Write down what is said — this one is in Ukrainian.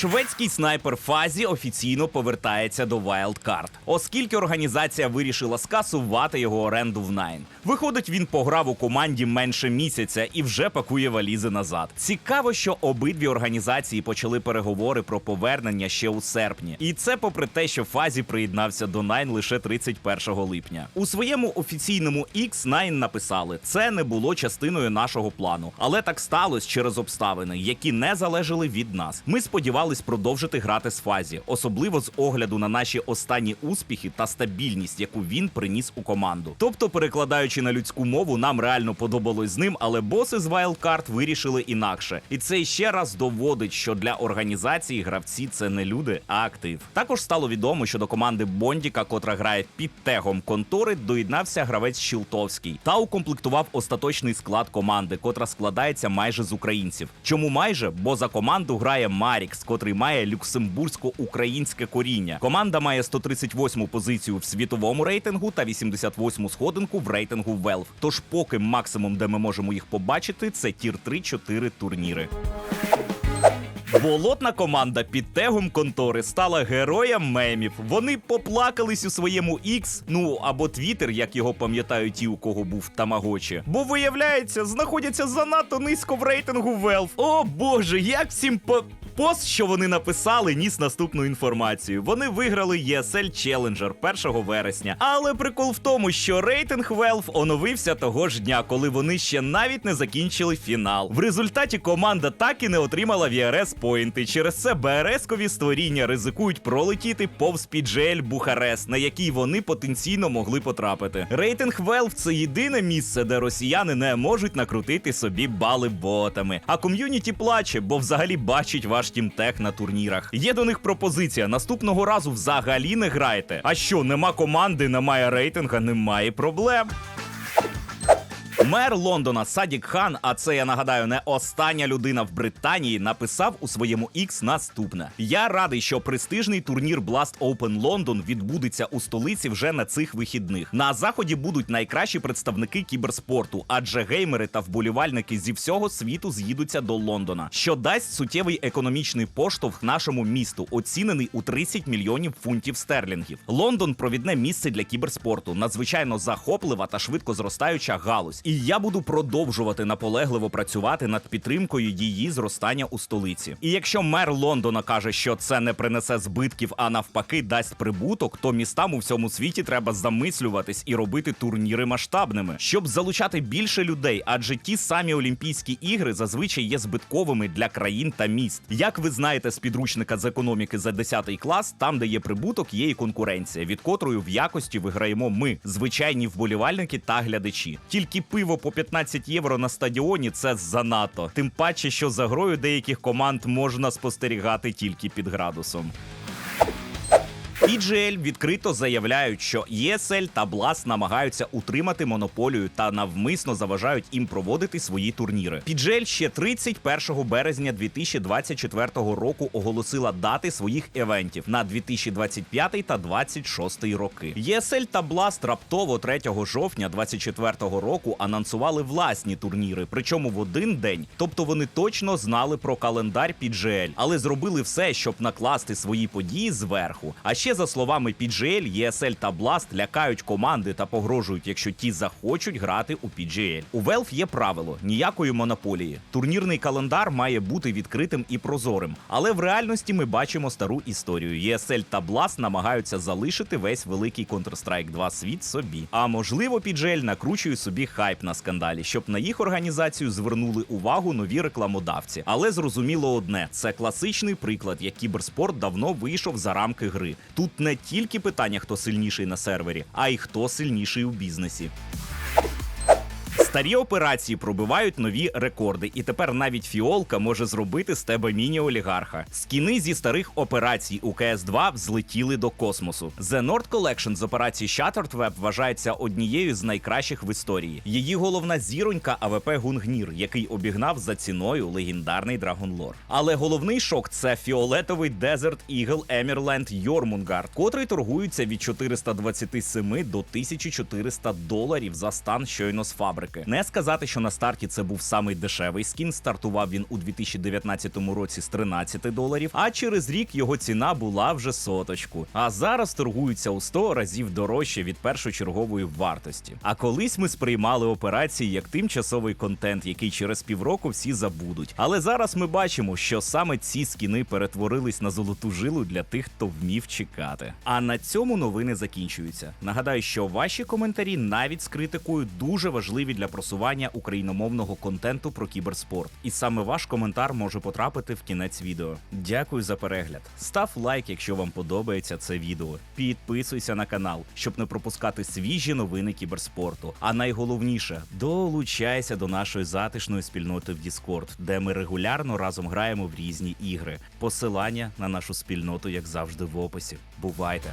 Шведський снайпер Фазі офіційно повертається до Wildcard, оскільки організація вирішила скасувати його оренду в Nine. Виходить, він пограв у команді менше місяця і вже пакує валізи назад. Цікаво, що обидві організації почали переговори про повернення ще у серпні, і це попри те, що Фазі приєднався до Nine лише 31 липня. У своєму офіційному X Nine написали: це не було частиною нашого плану, але так сталося через обставини, які не залежали від нас. Ми сподівались продовжити грати з Фазі, особливо з огляду на наші останні успіхи та стабільність, яку він приніс у команду. Тобто, перекладаючи на людську мову, нам реально подобалось з ним, але боси з Wildcard вирішили інакше. І це ще раз доводить, що для організації гравці це не люди, а актив. Також стало відомо, що до команди Бондіка, котра грає під тегом контори, доєднався гравець Щілтовський та укомплектував остаточний склад команди, котра складається майже з українців. Чому майже? Бо за команду грає Марікс, котрий має люксембурзько-українське коріння. Команда має 138-му позицію в світовому рейтингу та 88-му сходинку в рейтингу Valve. Тож, поки максимум, де ми можемо їх побачити, це тір 3-4 турніри. Болотна команда під тегом контори стала героєм мемів. Вони поплакались у своєму X, ну або Twitter, як його пам'ятають ті, у кого був Тамагочі. Бо виявляється, знаходяться занадто низько в рейтингу Valve. О боже, як всім по. Пост, що вони написали, ніс наступну інформацію. Вони виграли ESL Challenger 1 вересня. Але прикол в тому, що рейтинг Valve оновився того ж дня, коли вони ще навіть не закінчили фінал. В результаті команда так і не отримала VRS поінти. Через це БРС-кові створіння ризикують пролетіти повз PGL Бухарест, на який вони потенційно могли потрапити. Рейтинг Valve – це єдине місце, де росіяни не можуть накрутити собі бали ботами. А ком'юніті плаче, бо взагалі бачить ваш тімтех на турнірах. Є до них пропозиція. Наступного разу взагалі не грайте. А що, нема команди, немає рейтинга, немає проблем. Мер Лондона Садік Хан, а це я нагадаю, не остання людина в Британії, написав у своєму X наступне: Я радий, що престижний турнір Blast Open London відбудеться у столиці вже на цих вихідних. На заході будуть найкращі представники кіберспорту, адже геймери та вболівальники зі всього світу з'їдуться до Лондона, що дасть суттєвий економічний поштовх нашому місту, оцінений у 30 мільйонів фунтів стерлінгів. Лондон провідне місце для кіберспорту, надзвичайно захоплива та швидко зростаюча галузь. І я буду продовжувати наполегливо працювати над підтримкою її зростання у столиці. І якщо мер Лондона каже, що це не принесе збитків, а навпаки дасть прибуток, то містам у всьому світі треба замислюватись і робити турніри масштабними, щоб залучати більше людей, адже ті самі Олімпійські ігри зазвичай є збитковими для країн та міст. Як ви знаєте з підручника з економіки за 10 клас, там, де є прибуток, є і конкуренція, від котрої в якості виграємо ми, звичайні вболівальники та глядачі. Тільки пиво по 15 євро на стадіоні це занадто. Тим паче, що за грою деяких команд можна спостерігати тільки під градусом. PGL відкрито заявляють, що ESL та Blast намагаються утримати монополію та навмисно заважають їм проводити свої турніри. PGL ще 31 березня 2024 року оголосила дати своїх евентів на 2025 та 26 роки. ESL та Blast раптово 3 жовтня 2024 року анонсували власні турніри, причому в один день. Тобто вони точно знали про календар PGL, але зробили все, щоб накласти свої події зверху. А ще за словами PGL, ESL та Blast лякають команди та погрожують, якщо ті захочуть грати у PGL. У Valve є правило ніякої монополії. Турнірний календар має бути відкритим і прозорим. Але в реальності ми бачимо стару історію. ESL та Blast намагаються залишити весь великий Counter-Strike 2 світ собі. А можливо, PGL накручує собі хайп на скандалі, щоб на їх організацію звернули увагу нові рекламодавці. Але зрозуміло одне: це класичний приклад, як кіберспорт давно вийшов за рамки гри. Тут не тільки питання, хто сильніший на сервері, а й хто сильніший у бізнесі. Старі операції пробивають нові рекорди, і тепер навіть фіолка може зробити з тебе міні-олігарха. Скіни зі старих операцій у cs 2 взлетіли до космосу. The Nord Collection з операції Shattered Web вважається однією з найкращих в історії. Її головна зіронька АВП Гунгнір, який обігнав за ціною легендарний Драгонлор. Але головний шок це фіолетовий Desert Eagle Emerald Jormungand, котрий торгується від 427 до 1400 доларів за стан щойно з фабрики. Не сказати, що на старті це був самий дешевий скін. Стартував він у 2019 році з 13 доларів, а через рік його ціна була вже соточку. А зараз торгуються у 100 разів дорожче від першочергової вартості. А колись ми сприймали операції як тимчасовий контент, який через півроку всі забудуть. Але зараз ми бачимо, що саме ці скіни перетворились на золоту жилу для тих, хто вмів чекати. А на цьому новини закінчуються. Нагадаю, що ваші коментарі навіть з критикою дуже важливі для просування україномовного контенту про кіберспорт. І саме ваш коментар може потрапити в кінець відео. Дякую за перегляд. Став лайк, якщо вам подобається це відео. Підписуйся на канал, щоб не пропускати свіжі новини кіберспорту. А найголовніше долучайся до нашої затишної спільноти в Discord, де ми регулярно разом граємо в різні ігри. Посилання на нашу спільноту, як завжди, в описі. Бувайте!